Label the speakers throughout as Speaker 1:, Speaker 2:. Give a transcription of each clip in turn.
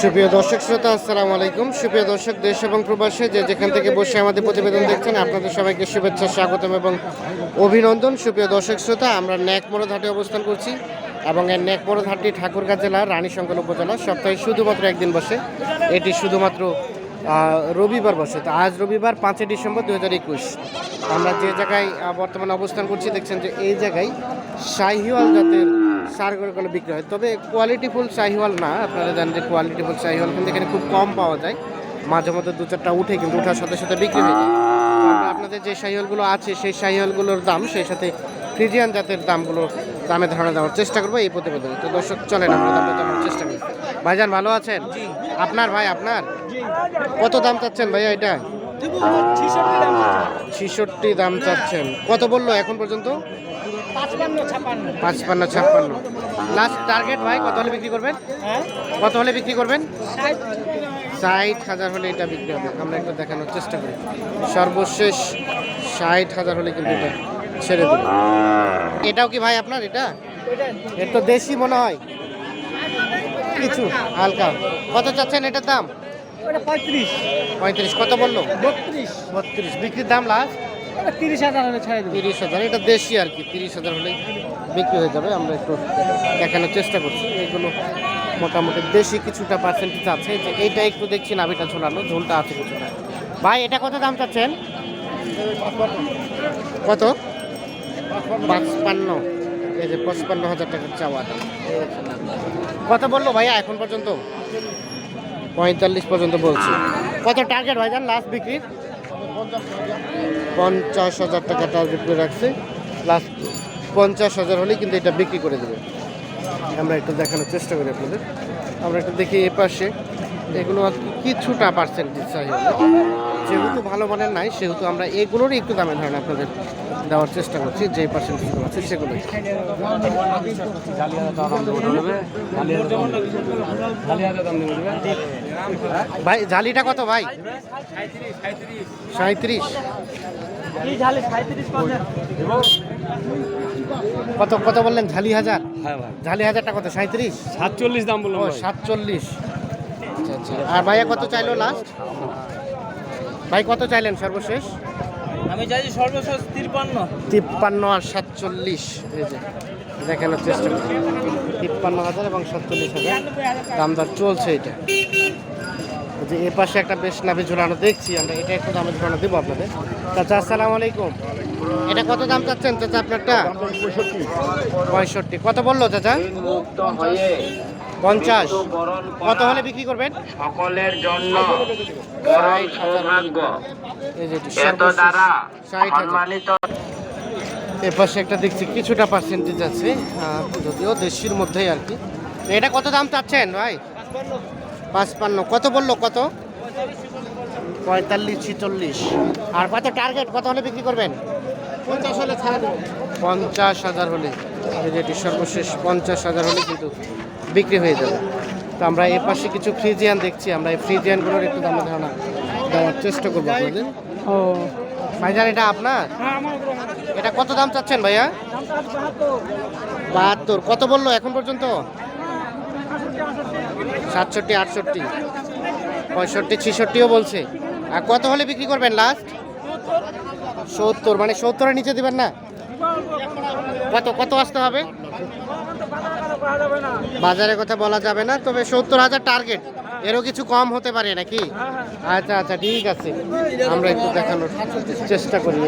Speaker 1: সুপ্রিয় দর্শক শ্রোতা, আসসালামু আলাইকুম। সুপ্রিয় দর্শক, দেশ এবং প্রবাসে যে যেখান থেকে বসে আমাদের প্রতিবেদন দেখছেন, আপনাদের সবাইকে শুভেচ্ছা, স্বাগতম এবং অভিনন্দন। সুপ্রিয় দর্শক শ্রোতা, আমরা ন্যাকমরদ হাটে অবস্থান করছি এবং এই ন্যাকমরদ হাটটি ঠাকুরগাঁ জেলার রানীশঙ্কর উপজেলা। সপ্তাহে শুধুমাত্র একদিন বসে। এটি শুধুমাত্র রবিবার বসে। তো আজ রবিবার, পাঁচই ডিসেম্বর দু হাজার একুশ। আমরা যে জায়গায় বর্তমানে অবস্থান করছি, দেখছেন যে এই জায়গায় শাহিওয়াল জাতের সার গরুগুলো বিক্রি হয়। তবে কোয়ালিটিফুল শাহিওয়াল না আপনারা জানেন যে কোয়ালিটিফুল শাহিওয়াল কিন্তু এখানে খুব কম পাওয়া যায়। মাঝে মধ্যে দু চারটা উঠে কিন্তু ওঠার সাথে সাথে বিক্রি হয়ে যায়। আমরা আপনাদের যে শাহিওয়ালগুলো আছে সেই শাহিওয়ালগুলোর দাম সেই সাথে ফ্রিজিয়ান জাতের দামগুলো দামে ধারণা দেওয়ার চেষ্টা করব এই প্রতিবেদনে। তো দর্শক চলেন আমরা দামে দেওয়ার চেষ্টা করি। ভাইজান ভালো আছেন? আপনার ভাই আপনার? কত দাম চাচ্ছেন ভাইয়া এটা? ছিষট্টি দাম চাচ্ছেন। কত বলল এখন পর্যন্ত? পাঁচপান্ন ছাপ্পান্ন। লাস্ট টার্গেট ভাই কত হলে বিক্রি করবেন? কত হলে বিক্রি করবেন? ষাট। হাজার হলে এটা বিক্রি হবে। আমরা একটু দেখানোর চেষ্টা করি। সর্বশেষ ষাট হাজার হলে কিন্তু এটা ছেড়ে দেবে। এটাও কি ভাই আপনার এটা? এটা। তো দেশি মনে হয়। কিছু হালকা। কত চাচ্ছেন এটার দাম?
Speaker 2: পঁয়ত্রিশ।
Speaker 1: পঁয়ত্রিশ কত বলল?
Speaker 2: বত্রিশ।
Speaker 1: বত্রিশ বিক্রির দাম লাস্ট
Speaker 2: তিরিশ হাজার হলে ছেড়ে
Speaker 1: তিরিশ হাজার, এটা দেশি আর কি, তিরিশ হাজার হলেই বিক্রি হয়ে যাবে। আমরা একটু দেখানোর চেষ্টা করছি। এগুলো মোটামুটি দেশি কিছুটা পার্সেন্টেজ আছে। যে এইটা একটু দেখছি নাভিটা ঝোলানো, ঝোলটা আছে কিছুটা। ভাই, এটা কত দাম চাচ্ছেন? কত? পাঁচপান্ন। এই যে পঁচপান্ন হাজার টাকার চাওয়া দাম। কত বলল ভাইয়া এখন পর্যন্ত? পঁয়তাল্লিশ পর্যন্ত বলছি। কত টার্গেট ভাই ভাইজান লাস্ট বিক্রির? পঞ্চাশ হাজার টাকা টার্গেট করে রাখছে। লাস্ট পঞ্চাশ হাজার হলেই কিন্তু এটা বিক্রি করে দেবে। আমরা একটু দেখানোর চেষ্টা করি আপনাদের। আমরা একটু দেখি এ পাশে এগুলো কিছুটা পার্সেন্টেজ চাই। যেহেতু ভালো মানের নাই সেহেতু আমরা এগুলোরই একটু দামে ধারণা আপনাদের দেওয়ার চেষ্টা করছি যে পার্সেন্টেজগুলো আছে সেগুলোই। ভাই জালিটা কত ভাই? সাঁত্রিশ কত কত বললেন? ঝালি হাজার?
Speaker 2: হ্যাঁ
Speaker 1: ঝালি হাজারটা কত? সাঁত্রিশ
Speaker 2: সাতচল্লিশ দাম বললাম
Speaker 1: ও সাতচল্লিশ। আচ্ছা আচ্ছা। আর ভাইয়া কত চাইলো লাস্ট ভাই কত চাইলেন সর্বশেষ?
Speaker 2: আমি চাইছি সর্বশেষ তিরপান্ন
Speaker 1: তিপ্পান্ন আর সাতচল্লিশ। এই যে দেখানোর চেষ্টা করছি। তিপ্পান্ন হাজার এবং সাতচল্লিশ হাজার। দাম দর চলছে এটা। যে এ পাশে একটা বেশ নাভি ঝুলানো দেখছি আমরা। এটা একটু দামে ঝুলানো দেবো আপনাদের। চাচা আসসালামু আলাইকুম। এটা কত দাম চাচ্ছেন চাচা আপনারটা? পঁয়ষট্টি। কত বলল চাচা? পঞ্চাশ। কত হলে বিক্রি করবেন?
Speaker 3: সকলের জন্য
Speaker 1: হাজার
Speaker 3: সৌভাগ্য।
Speaker 1: এই যে এটি
Speaker 3: এত দ্বারা সম্মানিত
Speaker 1: এ একটা দেখছি কিছুটা পার্সেন্টেজ আছে যদিও দেশির মধ্যেই আর কি। এটা কত দাম চাচ্ছেন ভাই? পাঁচপান্ন। কত বলল কত? পঁয়তাল্লিশ ছিচল্লিশ। আর কত টার্গেট কত হলে বিক্রি করবেন? পঞ্চাশ হলে ছাড়া পঞ্চাশ হাজার হলে। এই যে এটি সর্বশেষ পঞ্চাশ হাজার হলে কিন্তু বিক্রি হয়ে যাবে। তো আমরা এ পাশে কিছু ফ্রিজিয়ান দেখছি আমরা এই ফ্রিজিয়ানগুলোর একটু দামে ধারণা দেওয়ার চেষ্টা করব আপনাদের।
Speaker 2: ও।
Speaker 1: ভাইজান এটা আপনার? এটা কত দাম চাচ্ছেন ভাইয়া? বাহাত্তর। কত বলল এখন পর্যন্ত? সাতষট্টি আটষট্টি। পঁয়ষট্টি ছিষট্টিও বলছে। আর কত হলে বিক্রি করবেন লাস্ট সত্তর মানে সত্তরের নিচে দিবেন না? কত কত আসতে হবে? বাজারের কথা বলা যাবে না, তবে সত্তর হাজার টার্গেট এরও কিছু কম হতে পারে নাকি? আচ্ছা আচ্ছা ঠিক আছে। আমরা একটু দেখানোর চেষ্টা করি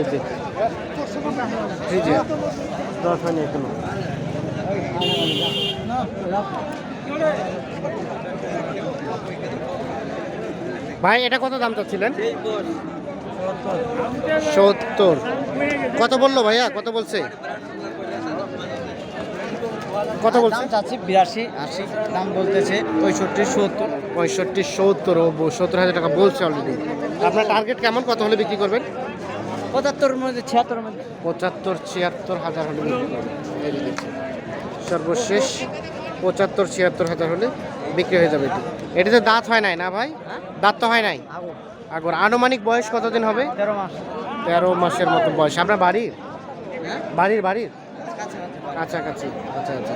Speaker 1: ভাই, এটা কত দাম চাচ্ছিলেন? সত্তর। কত বলল ভাইয়া? কত বলছে? কত বলছে?
Speaker 2: চাচ্ছি বিরাশি আশি দাম বলতেছে পঁয়ষট্টি সত্তর।
Speaker 1: পঁয়ষট্টি সত্তর ও সত্তর হাজার টাকা বলছে অলরেডি আপনার টার্গেট কেমন? কত হলে বিক্রি করবেন?
Speaker 2: পঁচাত্তরের মধ্যে ছিয়াত্তরের মধ্যে।
Speaker 1: পঁচাত্তর ছিয়াত্তর হাজার হলে বিক্রি করবেন। সর্বশেষ পঁচাত্তর ছিয়াত্তর হাজার হলে বিক্রি হয়ে যাবে এটি। এটিতে দাঁত হয় নাই না ভাই? দাঁত তো হয় নাই? আগর। আনুমানিক বয়স কতদিন হবে?
Speaker 2: তেরো মাস।
Speaker 1: তেরো মাসের মতো বয়স। আপনার বাড়ির?
Speaker 2: হ্যাঁ?
Speaker 1: বাড়ির বাড়ির?
Speaker 2: কাছাকাছি
Speaker 1: আচ্ছা আচ্ছা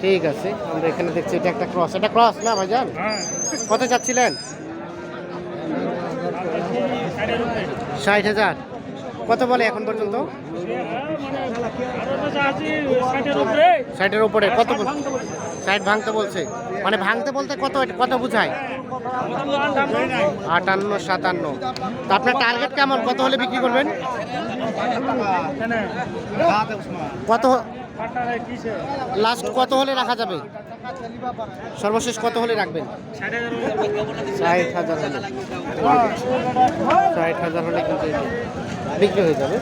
Speaker 1: ঠিক আছে আমরা এখানে দেখছি এটা একটা ক্রস এটা ক্রস না ভাইজান? কত চাচ্ছিলেন? ষাট হাজার। কত বলে এখন পর্যন্ত? ষাটের উপরে, কত ষাট ভাঙতে বলছে। মানে ভাঙতে বলতে কত কত বুঝায়? আটান্ন, সাতান্ন। তা আপনার টার্গেট কেমন? কত হলে বিক্রি করবেন? কত লাস্ট কত হলে রাখা যাবে? সর্বশেষ কত হলে রাখবেন? ষাট হাজার হলে। ষাট হাজার হলে কিন্তু বিক্রি হয়ে যাবে।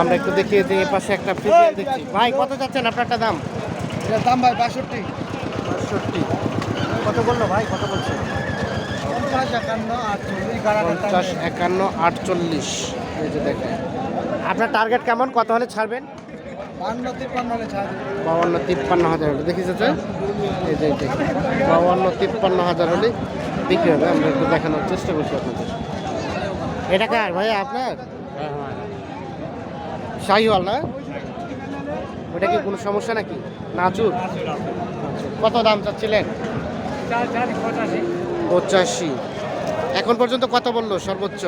Speaker 1: আমরা একটু দেখিয়ে দিই এ পাশে একটা ফ্রিজিয়ান দেখছি। ভাই কত যাচ্ছেন আপনারটা দাম?
Speaker 2: এটার দাম ভাই বাষট্টি।
Speaker 1: বাষট্টি। কত বলল ভাই? কত বলছে?
Speaker 2: পঞ্চাশ একান্ন আটচল্লিশ
Speaker 1: পঞ্চাশ একান্ন আটচল্লিশ। এই যে দেখেন। আপনার টার্গেট কেমন? কত হলে ছাড়বেন? বাউান্ন তিপ্পান্ন হাজার হলে। দেখি চাচা এই যে দেখি বাউান্ন তিপ্পান্ন হাজার হলে বিক্রি হবে। আমরা একটু দেখানোর চেষ্টা করছি আপনাদের। এটা কার ভাই, আপনার? শাহিওয়াল না? ওটা কি কোনো সমস্যা নাকি? নাচুর কত দাম চাচ্ছিলেন? পঁচাশি। এখন পর্যন্ত কত বলল সর্বোচ্চ?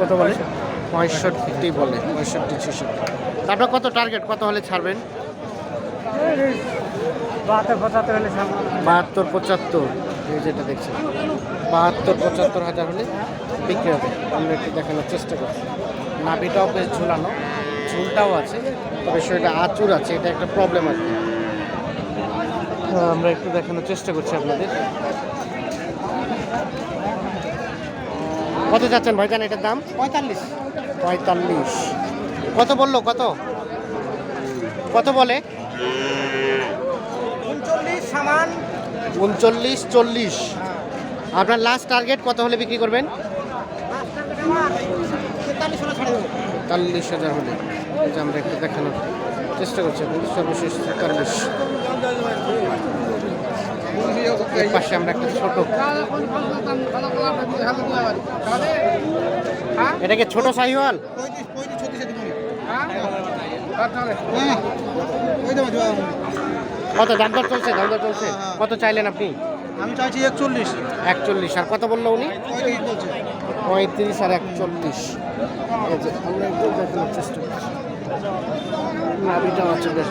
Speaker 1: কত বলে? পঁয়ষট্টি বলে পঁয়ষট্টি ছেষট্টি। আপনার কত টার্গেট কত হলে ছাড়বেন? বাহাত্তর পঁচাত্তর এই যেটা দেখছি বাহাত্তর পঁচাত্তর হাজার হলে বিক্রি হবে। আমরা একটু দেখানোর চেষ্টা করছি। নাভিটাও বেশ ঝুলানো। ঝুলটাও আছে তবে সেটা আচুর আছে এটা একটা প্রবলেম হ্যাঁ, আমরা একটু দেখানোর চেষ্টা করছি আপনাদের। কত যাচ্ছেন ভাইজান এটার দাম?
Speaker 2: পঁয়তাল্লিশ।
Speaker 1: পঁয়তাল্লিশ। কত বলল? কত? কত বলে?
Speaker 2: উনচল্লিশ
Speaker 1: চল্লিশ। আপনার লাস্ট টার্গেট কত হলে বিক্রি করবেন?
Speaker 2: তেতাল্লিশ
Speaker 1: তেতাল্লিশ হাজার হলে। আমরা একটু দেখানোর চেষ্টা করছি। সর্বশেষ তেতাল্লিশ। এর পাশে আমরা একটা ছোট এটাকে ছোট সাহিওয়াল? কত? দাম দর চলছে দাম দর চলছে। কত চাইলেন আপনি?
Speaker 2: আমি চাইছি একচল্লিশ।
Speaker 1: একচল্লিশ আর কত বলল উনি?
Speaker 2: পঁয়ত্রিশ
Speaker 1: আর একচল্লিশ। আমরা একটু চেষ্টা করছি। নাভিটাও আছে বেশ।